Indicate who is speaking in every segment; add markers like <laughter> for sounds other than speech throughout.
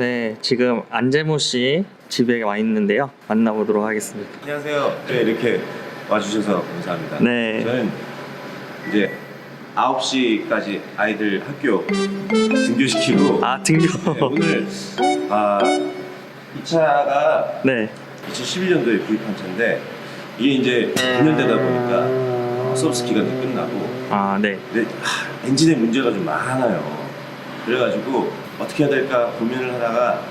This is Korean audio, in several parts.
Speaker 1: 네, 지금 안재모 씨 집에 와 있는데요. 만나보도록 하겠습니다.
Speaker 2: 안녕하세요. 네, 이렇게 와주셔서 감사합니다.
Speaker 1: 네.
Speaker 2: 저는 이제 9시까지 아이들 학교 등교시키고
Speaker 1: 아, 등교.
Speaker 2: 네, 오늘 아, 이 차가
Speaker 1: 네.
Speaker 2: 2011년도에 구입한 차인데 이게 이제 9년 되다 보니까 어, 서비스 기간도 끝나고
Speaker 1: 아, 네.
Speaker 2: 근데 하, 엔진에 문제가 좀 많아요. 그래가지고 어떻게 해야 될까 고민을 하다가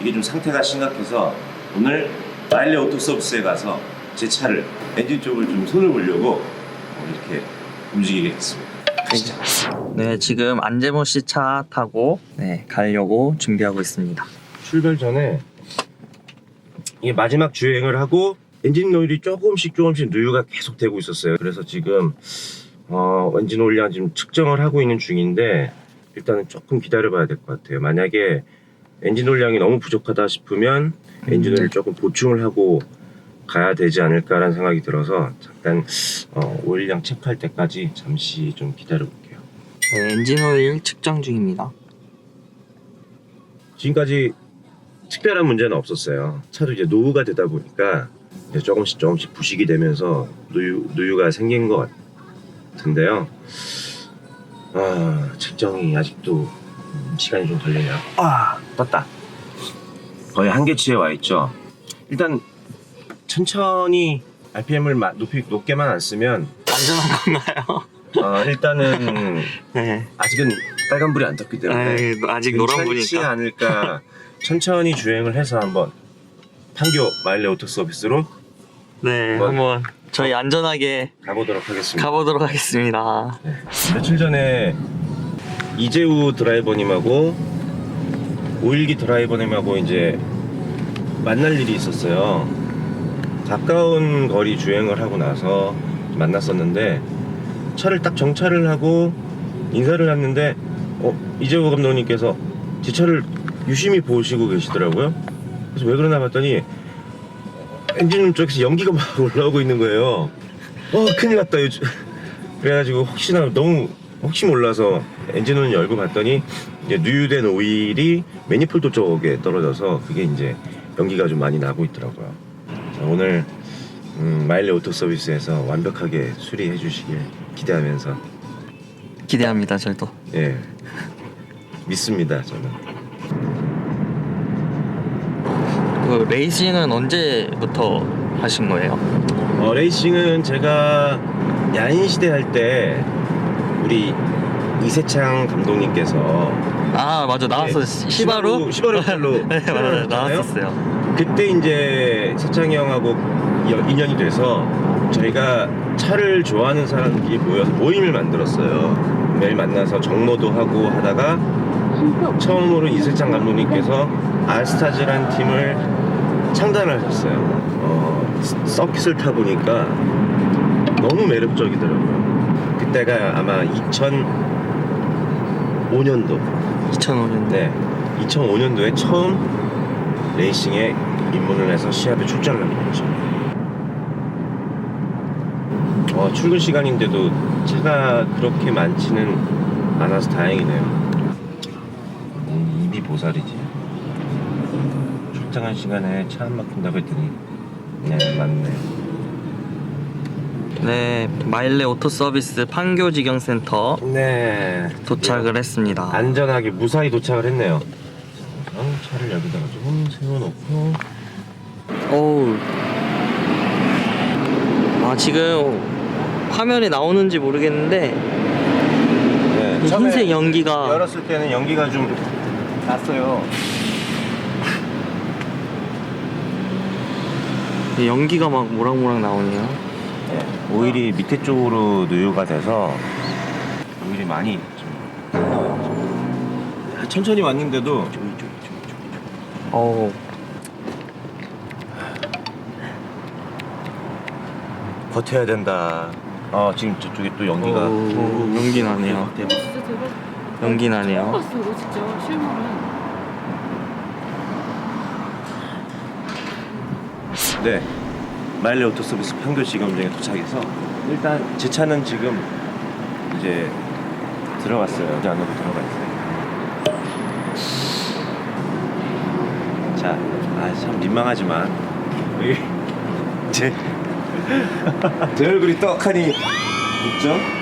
Speaker 2: 이게 좀 상태가 심각해서 오늘 마일리 오토 서비스에 가서 제 차를 엔진 쪽을 좀 손을 보려고 어, 이렇게 움직이게 됐습니다. 가시죠.
Speaker 1: 네, 지금 안재모 씨 차 타고 네, 가려고 준비하고 있습니다.
Speaker 2: 출발 전에 이게 마지막 주행을 하고 엔진 오일이 조금씩 조금씩 누유가 계속 되고 있었어요. 그래서 지금 어, 엔진 오일량 지금 측정을 하고 있는 중인데 일단은 조금 기다려봐야 될 것 같아요. 만약에 엔진 오일량이 너무 부족하다 싶으면 엔진 오일을 조금 보충을 하고 가야 되지 않을까라는 생각이 들어서 잠깐 어, 오일량 체크할 때까지 잠시 좀 기다려볼게요.
Speaker 1: 네, 엔진 오일 측정 중입니다.
Speaker 2: 지금까지 특별한 문제는 없었어요. 차도 이제 노후가 되다 보니까 이제 조금씩 조금씩 부식이 되면서 누유, 누유가 생긴 것 같은데요. 아, 측정이 아직도 음, 시간이 좀 걸리네요. 아, 떴다. 거의 한계치에 와 있죠. 일단 천천히 RPM을 높이 높게만 안 쓰면
Speaker 1: 안전한 건가요?
Speaker 2: 어, 일단은 <laughs>
Speaker 1: 네.
Speaker 2: 아직은 빨간불이 안 떴기 때문에
Speaker 1: 아이, 아직
Speaker 2: 괜찮지
Speaker 1: 노란불이니까. <laughs>
Speaker 2: 않을까 천천히 주행을 해서 한번 판교 마일리 오토 서비스로
Speaker 1: 네,
Speaker 2: 뭐-
Speaker 1: 한번 저희 안전하게
Speaker 2: 가보도록 하겠습니다.
Speaker 1: 가보도록 하겠습니다.
Speaker 2: 네. 며칠 전에 이재우 드라이버님하고 오일기 드라이버님하고 이제 만날 일이 있었어요. 가까운 거리 주행을 하고 나서 만났었는데 차를 딱 정차를 하고 인사를 했는데 어, 이재우 감독님께서 제 차를 유심히 보시고 계시더라고요. 그래서 왜 그러나 봤더니 엔진 쪽에서 연기가 막 <laughs> 올라오고 있는 거예요. 어 큰일 났다 요즘. 그래가지고 혹시나 너무 혹시 몰라서 엔진을 열고 봤더니 이제 누유된 오일이 매니폴드 쪽에 떨어져서 그게 이제 연기가 좀 많이 나고 있더라고요. 자, 오늘 음, 마일리 오토 서비스에서 완벽하게 수리해 주시길 기대하면서
Speaker 1: 기대합니다, 저도.
Speaker 2: 예 믿습니다 저는.
Speaker 1: 그 레이싱은 언제부터 하신 거예요?
Speaker 2: 어, 레이싱은 제가 야인 시대 할 때 우리 이세창 감독님께서
Speaker 1: 아, 맞아. 나왔어.
Speaker 2: 네,
Speaker 1: 시바루?
Speaker 2: 시바루 칼로 <laughs>
Speaker 1: 네, 맞아요.
Speaker 2: 출연하셨잖아요.
Speaker 1: 나왔었어요.
Speaker 2: 그때 이제 세창이 형하고 여- 인연이 돼서 저희가 차를 좋아하는 사람들이 모여서 모임을 만들었어요. 매일 만나서 정모도 하고 하다가 처음으로 이세창 감독님께서 알스타즈란 팀을 창단을 하셨어요. 어, 스- 서킷을 타보니까 너무 매력적이더라고요. 그때가 아마 2005년도
Speaker 1: 2005년.
Speaker 2: 네, 2005년도에 처음 레이싱에 입문을 해서 시합에 출전을 하게 됐죠. 어, 출근 시간인데도 차가 그렇게 많지는 않아서 다행이네요. 보살이지. 출장한 시간에 차 안 막힌다고 했더니 네, 맞네.
Speaker 1: 네, 마일레 오토 서비스 판교 직영센터
Speaker 2: 네.
Speaker 1: 도착을 했습니다.
Speaker 2: 안전하게 무사히 도착을 했네요. 우선 차를 여기다가 좀 세워놓고
Speaker 1: 어우. 아, 지금 화면에 나오는지 모르겠는데
Speaker 2: 네,
Speaker 1: 이
Speaker 2: 처음에
Speaker 1: 흰색 연기가
Speaker 2: 열었을 때는 연기가 좀 났어요.
Speaker 1: 이 연기가 막 모락모락 나오네요.
Speaker 2: 네, 오일이 밑에 쪽으로 누유가 돼서 오일이 많이 좀. 천천히 왔는데도
Speaker 1: 어우.
Speaker 2: 버텨야 된다. 어 지금 저쪽에 또 연기가
Speaker 1: 어우, 연기 나네요.
Speaker 3: 대박.
Speaker 1: 연기
Speaker 3: 처음
Speaker 1: 나네요.
Speaker 3: 봤어 이거 진짜 실물은.
Speaker 2: 네. 마일리 오토 서비스 판교 지검장에 도착해서 일단 제 차는 지금 이제 들어갔어요. 여기 안으로 들어가 있어요. 자, 아, 참 민망하지만 여기 <laughs> 제, <laughs> 제 얼굴이 떡하니 있죠?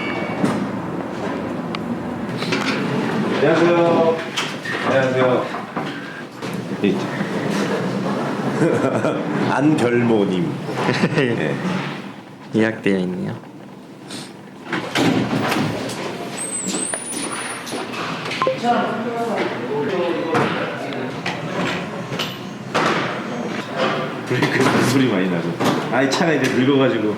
Speaker 2: 안녕하세요. 안녕하세요. 이- <laughs> 안별모님. <laughs> 예.
Speaker 1: 예약되어 있네요.
Speaker 2: 브레이크 소리 많이 나고. 아이 차가 이제 늙어가지고.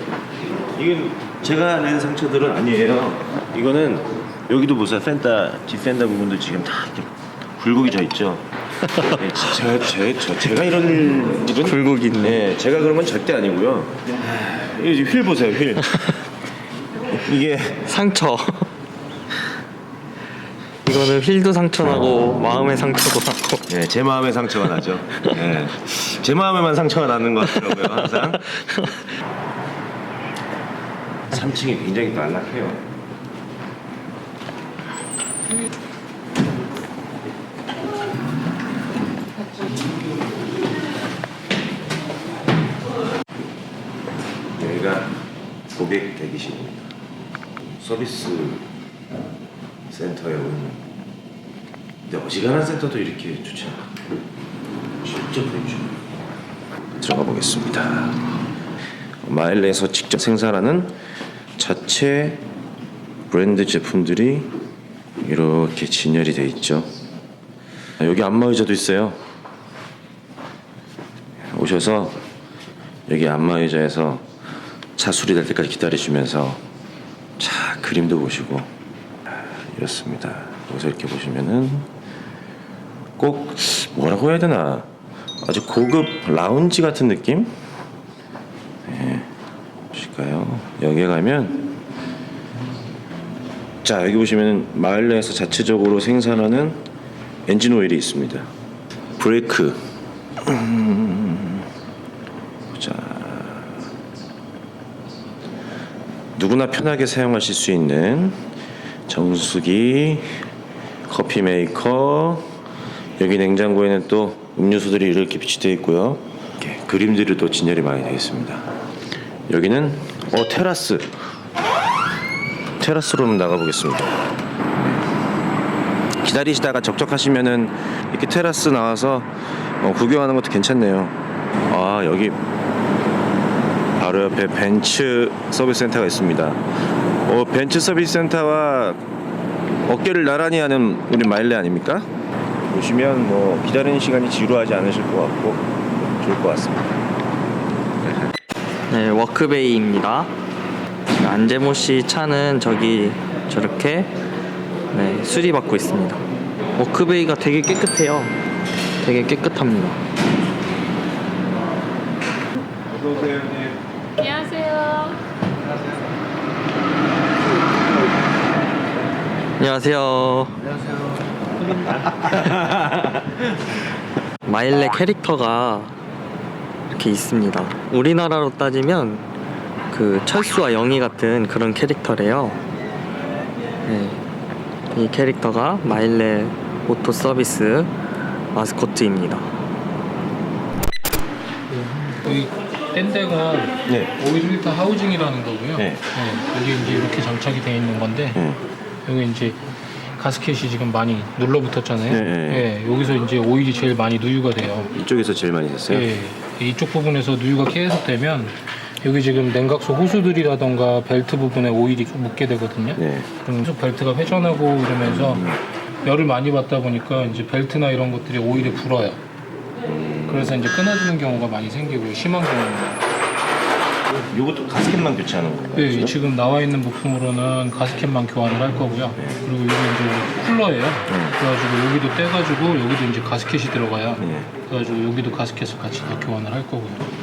Speaker 2: 이건 제가 낸 상처들은 아니에요. 이거는 여기도 보세요. 펜다 뒷펜다 부분도 지금 다 이렇게 굴곡이 져 있죠. 네, 제가 제, 저, 제가 이런 일은
Speaker 1: 굴곡이 있네.
Speaker 2: 네, 제가 그런 건 절대 아니고요. 이거 지금 휠 보세요, 휠. <laughs> 이게
Speaker 1: 상처. 이거는 휠도 상처 나고 마음의 상처도 나고.
Speaker 2: 네, 제 마음에 상처가 나죠. 네, 제 마음에만 상처가 나는 것 같더라고요, 항상. <laughs> 3층이 굉장히 또 안락해요. 여기가 고객 대기실입니다. 서비스 센터에 오는 근데 어지간한 센터도 이렇게 좋지 않아. 진짜 좋죠. 들어가 보겠습니다. 마일레에서 직접 생산하는 자체 브랜드 제품들이 이렇게 진열이 돼 있죠. 여기 안마의자도 있어요. 오셔서 여기 안마의자에서 차 수리될 때까지 기다리시면서 차 그림도 보시고 아, 이렇습니다. 여기서 이렇게 보시면은 꼭 뭐라고 해야 되나 아주 고급 라운지 같은 느낌? 네, 보실까요? 여기에 가면 자 여기 보시면 마을 내에서 자체적으로 생산하는 엔진 오일이 있습니다. 브레이크 음, 자 누구나 편하게 사용하실 수 있는 정수기, 커피 메이커, 여기 냉장고에는 또 음료수들이 이렇게 비치되어 있고요. 이렇게 그림들이 또 진열이 많이 되어 있습니다. 여기는 어 테라스. 테라스로 한번 나가 보겠습니다. 기다리시다가 적적하시면은 이렇게 테라스 나와서 어, 구경하는 것도 괜찮네요. 아 여기 바로 옆에 벤츠 서비스 센터가 있습니다. 어, 벤츠 서비스 센터와 어깨를 나란히 하는 우리 마일레 아닙니까? 보시면 뭐 기다리는 시간이 지루하지 않으실 것 같고 좋을 것 같습니다.
Speaker 1: 네, 워크베이입니다. 안재모 씨 차는 저기 저렇게 네, 수리받고 있습니다. 워크베이가 되게 깨끗해요. 되게 깨끗합니다.
Speaker 2: 어서오세요 형님.
Speaker 3: 안녕하세요.
Speaker 1: 안녕하세요. 마일레 캐릭터가 이렇게 있습니다. 우리나라로 따지면 그 철수와 영희 같은 그런 캐릭터래요. 네. 이 캐릭터가 마일레 오토 서비스 마스코트입니다.
Speaker 3: 여기 뗀데가
Speaker 2: 네.
Speaker 3: 오일필터 하우징이라는 거고요.
Speaker 2: 네.
Speaker 3: 여기 이제 이렇게 장착이 되어 있는 건데
Speaker 2: 네.
Speaker 3: 여기 이제 가스켓이 지금 많이 눌러붙었잖아요.
Speaker 2: 네, 네.
Speaker 3: 예, 여기서 이제 오일이 제일 많이 누유가 돼요.
Speaker 2: 이쪽에서 제일 많이 됐어요.
Speaker 3: 예, 이쪽 부분에서 누유가 계속 되면 여기 지금 냉각수 호수들이라던가 벨트 부분에 오일이 묻게 되거든요.
Speaker 2: 네.
Speaker 3: 그러면서 벨트가 회전하고 이러면서 열을 많이 받다 보니까 이제 벨트나 이런 것들이 오일이 불어요. 그래서 이제 끊어지는 경우가 많이 생기고 심한 경우는
Speaker 2: 이것도 가스켓만 교체하는 건가요?
Speaker 3: 네,
Speaker 2: 지금?
Speaker 3: 지금 나와 있는 부품으로는 가스켓만 교환을 할 거고요. 그리고 이게 이제 쿨러예요. 그래가지고 여기도 떼가지고 여기도 이제 가스켓이 들어가요.
Speaker 2: 네.
Speaker 3: 그래가지고 여기도 가스켓을 같이 다 교환을 할 거고요.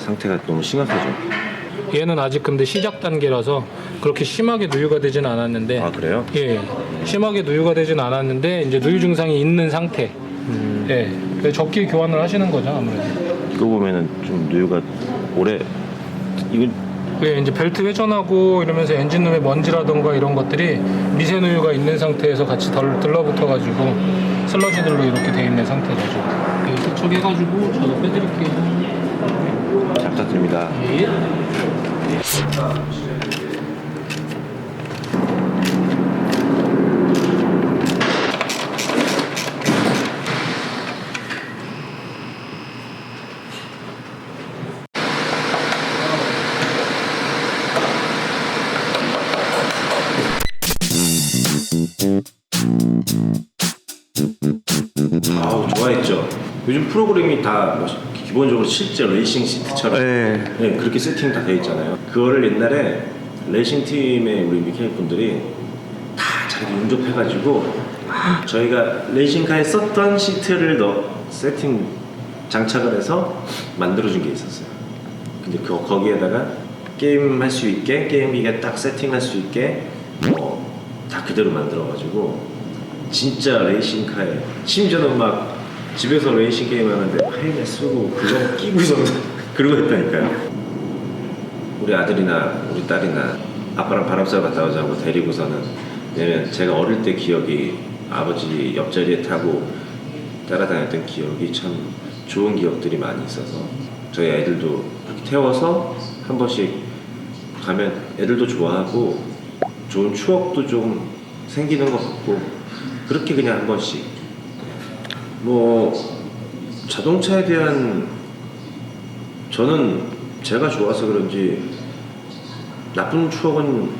Speaker 2: 상태가 너무 심각하죠.
Speaker 3: 얘는 아직 근데 시작 단계라서 그렇게 심하게 누유가 되진 않았는데
Speaker 2: 아 그래요?
Speaker 3: 예 심하게 누유가 되진 않았는데 이제 누유 증상이 있는 상태 예 그래서 적게 교환을 하시는 거죠 아무래도
Speaker 2: 이거 보면은 좀 누유가 오래 이건
Speaker 3: 예 이제 벨트 회전하고 이러면서 엔진룸에 먼지라던가 이런 것들이 미세 누유가 있는 상태에서 같이 덜 들러붙어 가지고 슬러시들로 이렇게 돼 있는 상태죠. 지금. 네, 세척해가지고 저도 빼드릴게요. 예.
Speaker 2: 아우 좋아했죠. 요즘 프로그램이 다뭐 기본적으로 실제 레이싱 시트처럼
Speaker 1: 네.
Speaker 2: 네, 그렇게 세팅 다 되어 있잖아요. 그거를 옛날에 레이싱 팀의 우리 미케닉 분들이 다 자기 용접해가지고 저희가 레이싱카에 썼던 시트를 넣 세팅 장착을 해서 만들어준 게 있었어요. 근데 그 거기에다가 게임 할 수 있게 게임기가 딱 세팅할 수 있게 어, 다 그대로 만들어가지고 진짜 레이싱카에 심지어는 막 집에서 레이싱 게임 하는데 헬멧 쓰고 그거 끼고서 <laughs> 그러고 했다니까요. 우리 아들이나 우리 딸이나 아빠랑 바람싸 갔다 오자고 데리고서는 왜냐면 제가 어릴 때 기억이 아버지 옆자리에 타고 따라다녔던 기억이 참 좋은 기억들이 많이 있어서 저희 애들도 태워서 한 번씩 가면 애들도 좋아하고 좋은 추억도 좀 생기는 것 같고 그렇게 그냥 한 번씩 뭐 자동차에 대한 저는 제가 좋아서 그런지 나쁜 추억은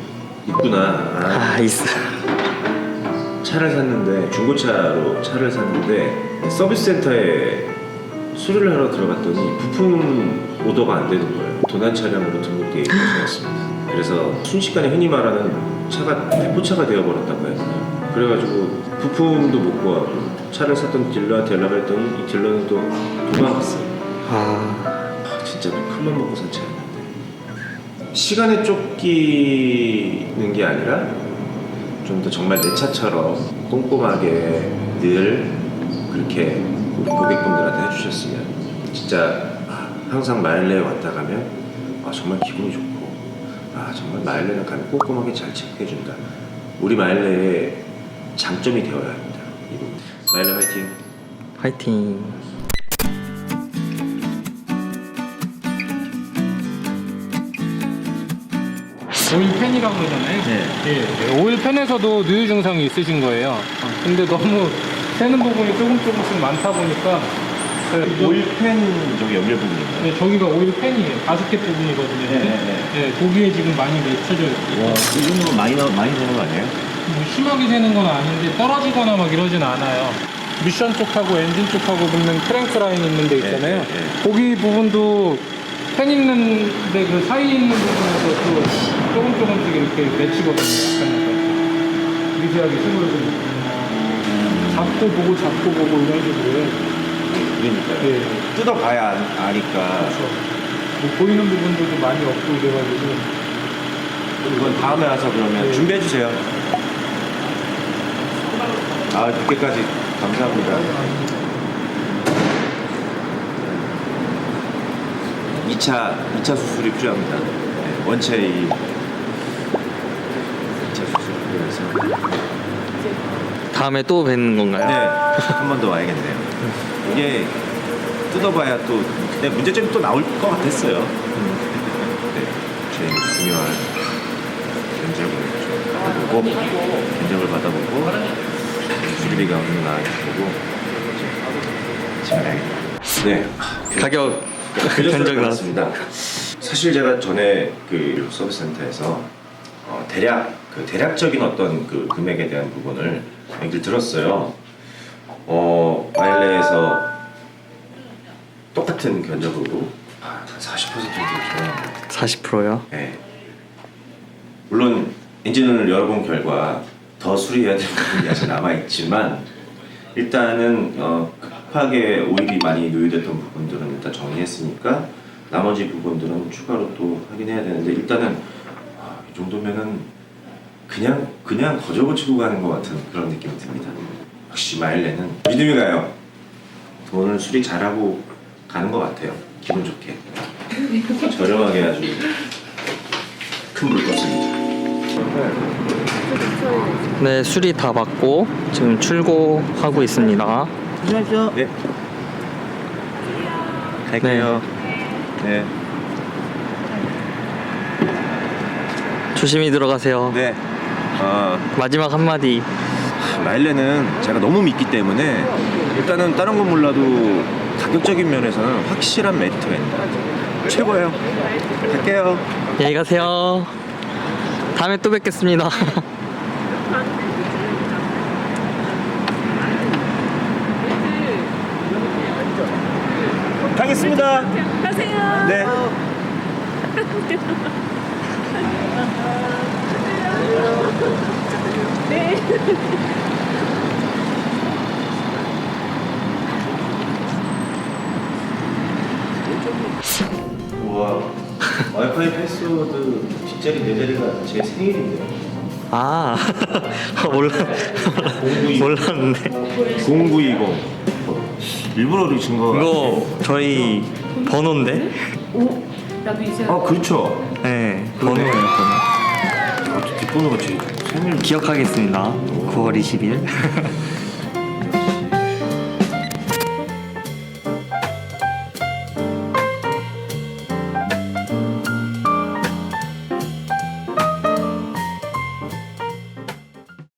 Speaker 2: 있구나. 아,
Speaker 1: 아 있어.
Speaker 2: 차를 샀는데 중고차로 차를 샀는데 서비스 센터에 수리를 하러 들어갔더니 부품 오더가 안 되는 거예요. 도난 차량으로 등록되어 있는 차였습니다. 그래서 순식간에 흔히 말하는 차가 대포차가 되어버렸다고 해요. 그래가지고 부품도 못 구하고 차를 샀던 딜러한테 연락을 했더니 이 딜러는 또 도망갔어요.
Speaker 1: 아
Speaker 2: 아, 진짜 큰맘 먹고 산 차였는데 시간에 쫓기는 게 아니라 좀 더 정말 내 차처럼 꼼꼼하게 늘 그렇게 우리 고객분들한테 해주셨으면 진짜 아, 항상 마일리에 왔다 가면 아, 정말 기분이 좋고 아 정말 마일리는 가면 꼼꼼하게 잘 체크해준다 우리 마일리의 장점이 되어야 합니다 이거. 마일리 화이팅
Speaker 1: 화이팅.
Speaker 3: 오일팬이라고 그러잖아요.
Speaker 1: 네.
Speaker 3: 예, 예, 오일팬에서도 누유 증상이 있으신 거예요. 근데 너무 새는 부분이 조금 조금씩 많다 보니까 네,
Speaker 2: 오일팬 저기 연결 부분인가요?
Speaker 3: 네, 저기가 오일팬이에요. 바스켓 부분이거든요.
Speaker 2: 네, 네,
Speaker 3: 예, 거기에 지금 많이 맺혀져 있고
Speaker 2: 와, 이 정도면 많이, 나, 많이 되는 거 아니에요?
Speaker 3: 뭐 심하게 새는 건 아닌데 떨어지거나 막 이러진 않아요. 미션 쪽하고 엔진 쪽하고 붙는 크랭크 라인 있는 데 있잖아요.
Speaker 2: 네, 네, 네.
Speaker 3: 거기 부분도 팬 있는데 그 사이에 있는 부분에서 또 조금 조금씩 이렇게 맺히거든요. 약간 약간 미세하게 스물스물. 잡고 보고 잡고 보고 이런 식으로.
Speaker 2: 그러니까요.
Speaker 3: 예.
Speaker 2: 뜯어봐야 아- 아니까.
Speaker 3: 그렇죠. 뭐 보이는 부분들도 많이 없고 이래가지고.
Speaker 2: 이건 다음에 와서 그러면
Speaker 3: 네.
Speaker 2: 준비해 주세요. 아, 늦게까지 감사합니다. 2차, 2차 수술이 필요합니다. 네, 원체 이 2차 수술이 필요해서.
Speaker 1: 다음에 또 뵙는
Speaker 2: 네,
Speaker 1: 건가요?
Speaker 2: 한번 더 와야겠네요. 이게 뜯어봐야 또, 근데 문제점이 또 나올 것 같았어요. 네, 제일 중요한 견적을 좀 받아보고, 견적을 받아보고, 수리비가 보고, 집에 가야겠다. 네,
Speaker 1: 가격
Speaker 2: 견적
Speaker 1: 견적
Speaker 2: 나왔습니다. 사실 제가 전에 그 서비스 센터에서 어, 대략 그 대략적인 어떤 그 금액에 대한 부분을 얘기를 들었어요. 어 마일레에서 똑같은 견적으로 아, 한40% 정도 줘요.
Speaker 1: 40%요?
Speaker 2: 네. 물론 엔진을 열어본 결과 더 수리해야 될 부분이 아직 남아 있지만 일단은 어, 급하게 오일이 많이 누유됐던 부분들은 일단 정리했으니까 나머지 부분들은 추가로 또 확인해야 되는데 일단은 아, 이 정도면은 그냥 그냥 거저 고치고 가는 것 같은 그런 느낌이 듭니다. 역시 마일레는 믿음이 가요. 돈을 수리 잘하고 가는 것 같아요. 기분 좋게 저렴하게 아주 큰 물건습니다.
Speaker 1: 네, 수리 다 받고 지금 출고하고 있습니다.
Speaker 2: 조심하십시오. 네. 갈게요. 네.
Speaker 1: 조심히 들어가세요.
Speaker 2: 네. 아,
Speaker 1: 마지막 한마디.
Speaker 2: 라일레는 제가 너무 믿기 때문에 일단은 다른 건 몰라도 가격적인 면에서는 확실한 매트에 최고예요. 갈게요.
Speaker 1: 안녕히 가세요. 다음에 또 뵙겠습니다.
Speaker 2: 가겠습니다.
Speaker 4: 가세요.
Speaker 2: 네. 우와 와이파이 패스워드 뒷자리 네 자리가 제 생일인데요.
Speaker 1: 아, <laughs> 몰라, 몰랐는데.
Speaker 2: 0920 일부러 그러신 거
Speaker 1: 이거 저희 번호인데?
Speaker 4: 오, 나도 이제
Speaker 2: 아 그렇죠.
Speaker 1: 네, 번호예요, 번호.
Speaker 2: 아, 뒷번호가 제 생일
Speaker 1: 기억하겠습니다. 9월 20일. <laughs>